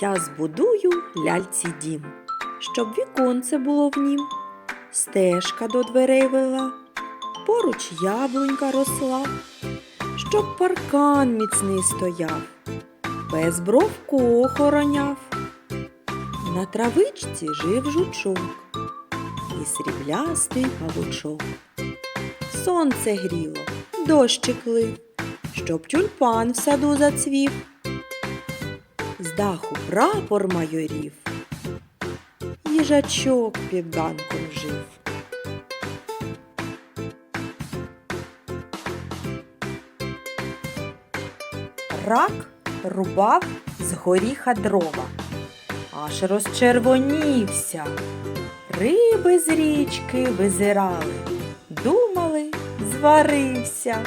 Я збудую ляльці дім, щоб віконце було в нім, стежка до дверей вела, поруч яблунька росла, щоб паркан міцний стояв, безбровку охороняв. На травичці жив жучок і сріблястий павучок. Сонце гріло, дощик лив, щоб тюльпан в саду зацвів. Даху прапор майорів, їжачок під ганком жив. Рак рубав з горіха дрова, аж розчервонівся. Риби з річки визирали, думали, зварився.